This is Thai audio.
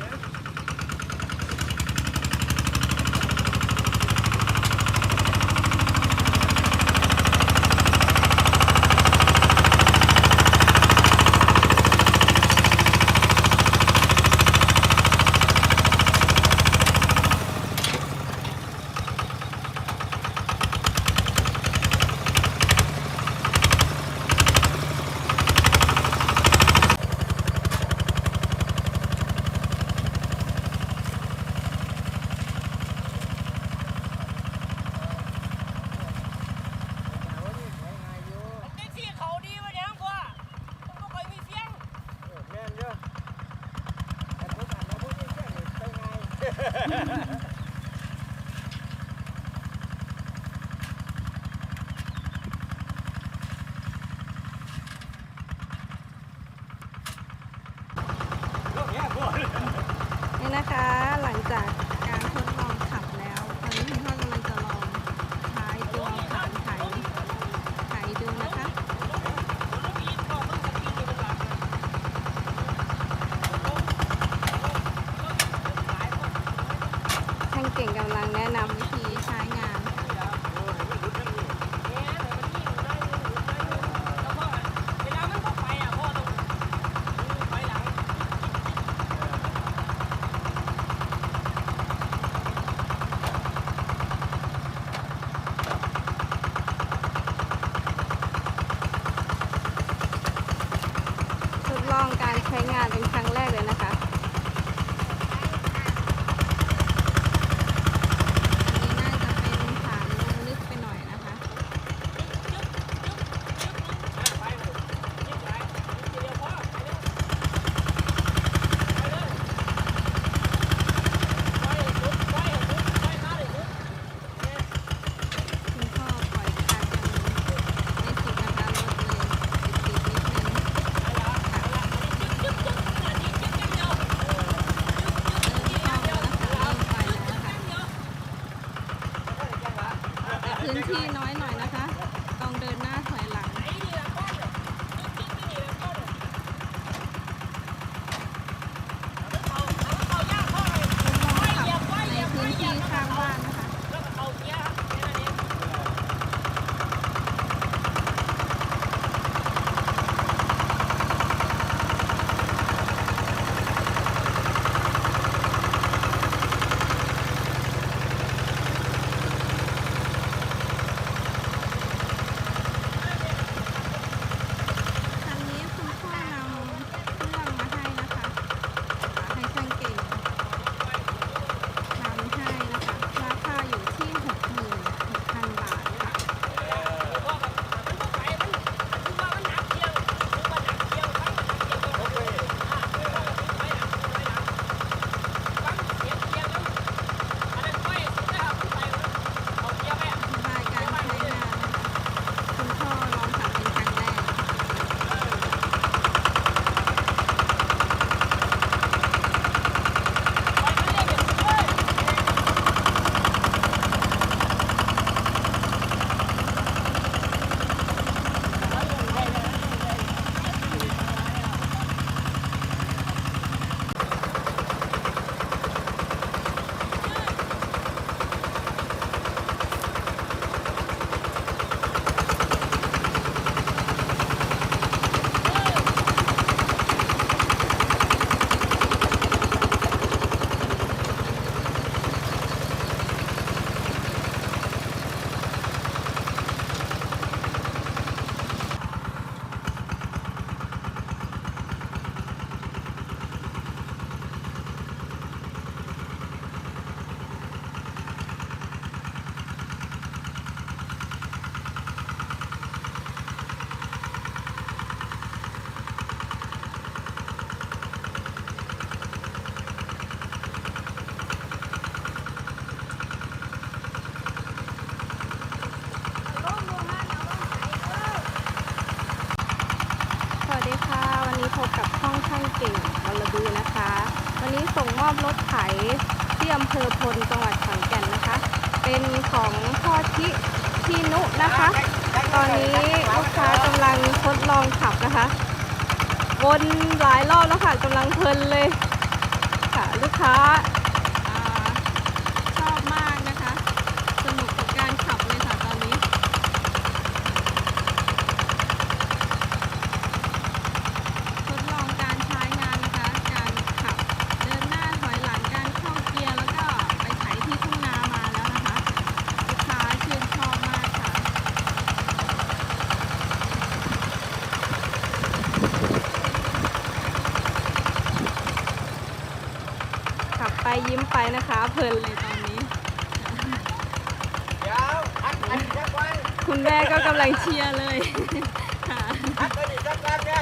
there. Yeah. กับห้องช่างเก่งบรบือนะคะ วันนี้ส่งมอบรถไถที่อำเภอพลจังหวัดขอนแก่นนะคะ เป็นของพ่อชิที่นุนะคะ ตอนนี้ลูกค้ากำลังทดลองขับนะคะ วนหลายรอบแล้วค่ะกำลังเพลินเลยค่ะลูกค้า ไปนะคะเพลินเลยตอนนี้ คุณแม่ก็กำลังเชียร์เลยค่ะ อัดไปดิสักแป๊เนี่ย